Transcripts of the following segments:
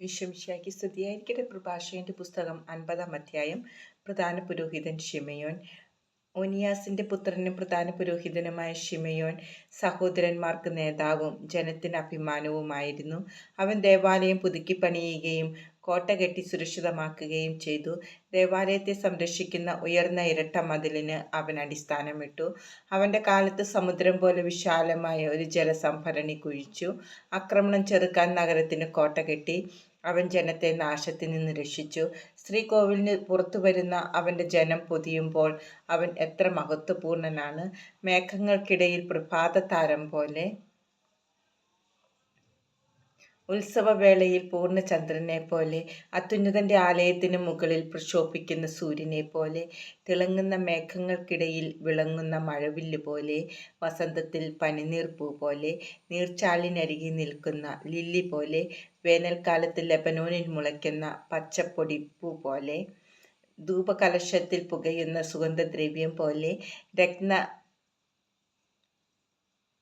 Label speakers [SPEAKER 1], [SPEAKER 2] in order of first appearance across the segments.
[SPEAKER 1] വിശ്വമിശിയാക്കി സ്തുതിയായിരിക്കട്ടെ പ്രഭാഷകന്റെ പുസ്തകം അൻപതാം അധ്യായം. പ്രധാന പുരോഹിതൻ ഷിമയോൻ ഒനിയാസിന്റെ പുത്രനും പ്രധാന പുരോഹിതനുമായ ഷിമയോൻ സഹോദരന്മാർക്ക് നേതാവും ജനത്തിന് അഭിമാനവുമായിരുന്നു. അവൻ ദേവാലയം പുതുക്കി പണിയുകയും കോട്ട കെട്ടി സുരക്ഷിതമാക്കുകയും ചെയ്തു. ദേവാലയത്തെ സംരക്ഷിക്കുന്ന ഉയർന്ന ഇരട്ട മതിലിന് അവൻ അടിസ്ഥാനമിട്ടു. അവന്റെ കാലത്ത് സമുദ്രം പോലെ വിശാലമായ ഒരു ജലസംഭരണി കുഴിച്ചു. ആക്രമണം ചെറുക്കാൻ നഗരത്തിന് കോട്ട കെട്ടി. അവൻ ജനത്തെ നാശത്തിൽ നിന്ന് രക്ഷിച്ചു. ശ്രീകോവിലിന് പുറത്തു വരുന്ന അവന്റെ ജനം പൊതിയുമ്പോൾ അവൻ എത്ര മഹത്വപൂർണനാണ്. മേഘങ്ങൾക്കിടയിൽ പ്രഭാതതാരം പോലെ ഉത്സവവേളയിൽ പൂർണചന്ദ്രനെ പോലെ അത്യുന്നതന്റെ ആലയത്തിന് മുകളിൽ പ്രക്ഷോഭിക്കുന്ന സൂര്യനെ പോലെ തിളങ്ങുന്ന മേഘങ്ങൾക്കിടയിൽ വിളങ്ങുന്ന മഴവില്ല് പോലെ വസന്തത്തിൽ പനിനീർപ്പൂ പോലെ നീർച്ചാലിനരികെ നിൽക്കുന്ന ലില്ലി പോലെ വേനൽക്കാലത്ത് ലെബനോനിൽ മുളയ്ക്കുന്ന പച്ചപ്പൊടിപ്പൂ പോലെ ധൂപകലശത്തിൽ പുകയുന്ന സുഗന്ധദ്രവ്യം പോലെ രത്ന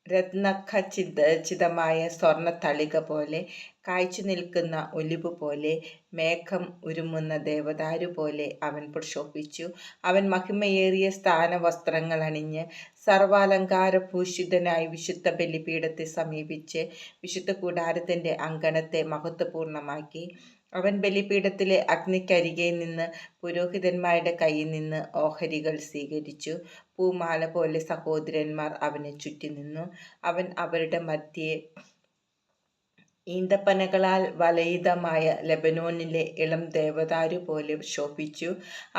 [SPEAKER 1] രത്നഖചിതമായ സ്വർണത്തളിക പോലെ കായ്ച്ചു നിൽക്കുന്ന ഒലിവ് പോലെ മേഘം ഉരുമുന്ന ദേവദാരു പോലെ അവൻ പ്രക്ഷോഭിച്ചു. അവൻ മഹിമയേറിയ സ്ഥാനവസ്ത്രങ്ങൾ അണിഞ്ഞ് സർവാലങ്കാരഭൂഷിതനായി വിശുദ്ധ ബലിപീഠത്തെ സമീപിച്ച് വിശുദ്ധ കൂടാരത്തിന്റെ അങ്കണത്തെ മഹത്വപൂർണമാക്കി അവൻ ബലിപീഠത്തിലെ അഗ്നിക്കരികെ നിന്ന് പുരോഹിതന്മാരുടെ കയ്യിൽ നിന്ന് ഓഹരികൾ സ്വീകരിച്ചു. പൂമാല പോലെ സഹോദരന്മാർ അവനെ ചുറ്റി നിന്നു അവൻ അവരുടെ മധ്യേ ഈന്തപ്പനകളാൽ വലയിതമായ ലെബനോനിലെ ഇളം ദേവദാരു പോലെ ശോഭിച്ചു.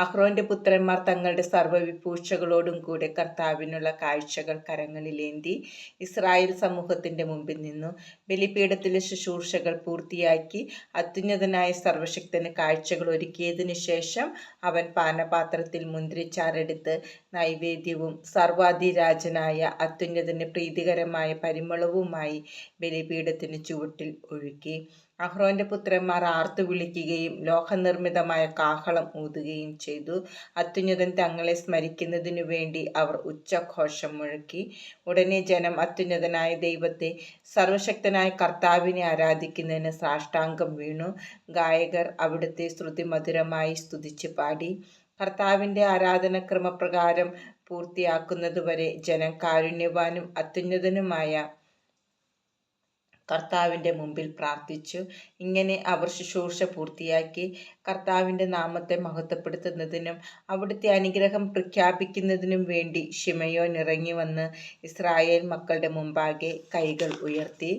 [SPEAKER 1] അഹ്റോന്റെ പുത്രന്മാർ തങ്ങളുടെ സർവവിഭൂഷകളോടും കൂടെ കർത്താവിനുള്ള കാഴ്ചകൾ കരങ്ങളിലേന്തി ഇസ്രായേൽ സമൂഹത്തിന്റെ മുമ്പിൽ നിന്നു. ബലിപീഠത്തിലെ ശുശ്രൂഷകൾ പൂർത്തിയാക്കി അത്യുന്നതനായ സർവശക്തന് കാഴ്ചകൾ ഒരുക്കിയതിനു ശേഷം അവൻ പാനപാത്രത്തിൽ മുന്തിരിച്ചാറെടുത്ത് നൈവേദ്യവും സർവാധിരാജനായ അത്യുന്നതന് പ്രീതികരമായ പരിമളവുമായി ബലിപീഠത്തിന് ചുവട്ടിൽ ഒഴുക്കി. അഹ്റോന്റെ പുത്രന്മാർ ആർത്തു വിളിക്കുകയും ലോഹനിർമ്മിതമായ കാഹളം ഊതുകയും ചെയ്തു. അത്യുന്നതൻ തങ്ങളെ സ്മരിക്കുന്നതിനു വേണ്ടി അവർ ഉച്ചഘോഷം മുഴക്കി. ഉടനെ ജനം അത്യുന്നതനായ ദൈവത്തെ സർവശക്തനായ കർത്താവിനെ ആരാധിക്കുന്നതിന് സാഷ്ടാംഗം വീണു. ഗായകർ അവിടുത്തെ ശ്രുതി മധുരമായി സ്തുതിച്ച് പാടി. കർത്താവിന്റെ ആരാധനക്രമപ്രകാരം പൂർത്തിയാക്കുന്നതുവരെ ജനം കാരുണ്യവാനും അത്യുന്നതനുമായ കർത്താവിന്റെ മുമ്പിൽ പ്രാർത്ഥിച്ചു. ഇങ്ങനെ അവർ ശുശ്രൂഷ പൂർത്തിയാക്കി കർത്താവിന്റെ നാമത്തെ മഹത്വപ്പെടുത്തുന്നതിനും അവിടുത്തെ അനുഗ്രഹം പ്രഖ്യാപിക്കുന്നതിനും വേണ്ടി ഷിമയോൻ ഇറങ്ങി വന്ന് ഇസ്രായേൽ മക്കളുടെ മുമ്പാകെ കൈകൾ ഉയർത്തി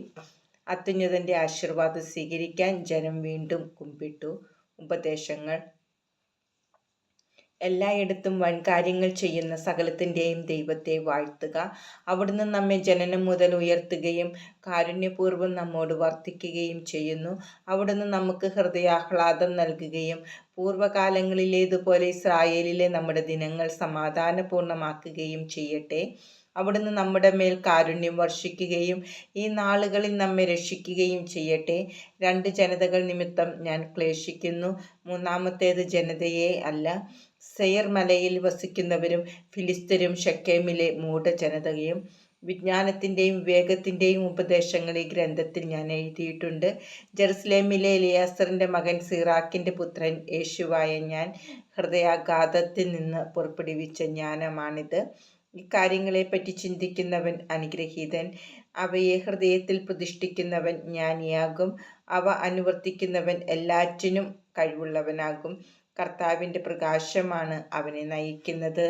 [SPEAKER 1] അത്യുന്നതന്റെ ആശീർവാദം സ്വീകരിക്കാൻ ജനം വീണ്ടും കുമ്പിട്ടു. ഉപദേശങ്ങൾ എല്ലായിടത്തും വൻ കാര്യങ്ങൾ ചെയ്യുന്ന സകലത്തിന്റെയും ദൈവത്തെ വാഴ്ത്തുക. അവിടുന്ന് നമ്മെ ജനനം മുതൽ ഉയർത്തുകയും കാരുണ്യപൂർവം നമ്മോട് വർദ്ധിക്കുകയും ചെയ്യുന്നു. അവിടുന്ന് നമുക്ക് ഹൃദയാഹ്ലാദം നൽകുകയും പൂർവകാലങ്ങളിലേതുപോലെ ഇസ്രായേലിലെ നമ്മുടെ ദിനങ്ങൾ സമാധാനപൂർണമാക്കുകയും ചെയ്യട്ടെ. അവിടുന്ന് നമ്മുടെ മേൽ കാരുണ്യം വർഷിക്കുകയും ഈ നാളുകളിൽ നമ്മെ രക്ഷിക്കുകയും ചെയ്യട്ടെ. രണ്ട് ജനതകൾ നിമിത്തം ഞാൻ ക്ലേശിക്കുന്നു. മൂന്നാമത്തേത് ജനതയെ അല്ല. സെയർ മലയിൽ വസിക്കുന്നവരും ഫിലിസ്തരും ഷക്കേമിലെ മൂഢജനതയും വിജ്ഞാനത്തിന്റെയും വിവേകത്തിന്റെയും ഉപദേശങ്ങൾ ഈ ഗ്രന്ഥത്തിൽ ഞാൻ എഴുതിയിട്ടുണ്ട്. ജെറുസലേമിലെ എലിയാസറിന്റെ മകൻ സിറാക്കിന്റെ പുത്രൻ യേശുവായ ഞാൻ ഹൃദയാഘാതത്തിൽ നിന്ന് പുറപ്പെടുവിച്ച ജ്ഞാനമാണിത്. ഇക്കാര്യങ്ങളെപ്പറ്റി ചിന്തിക്കുന്നവൻ അനുഗ്രഹീതൻ. അവയെ ഹൃദയത്തിൽ പ്രതിഷ്ഠിക്കുന്നവൻ ജ്ഞാനിയാകും. അവ അനുവർത്തിക്കുന്നവൻ എല്ലാറ്റിനും കഴിവുള്ളവനാകും. കർത്താവിന്റെ പ്രകാശമാണ് അവനെ നയിക്കുന്നത്.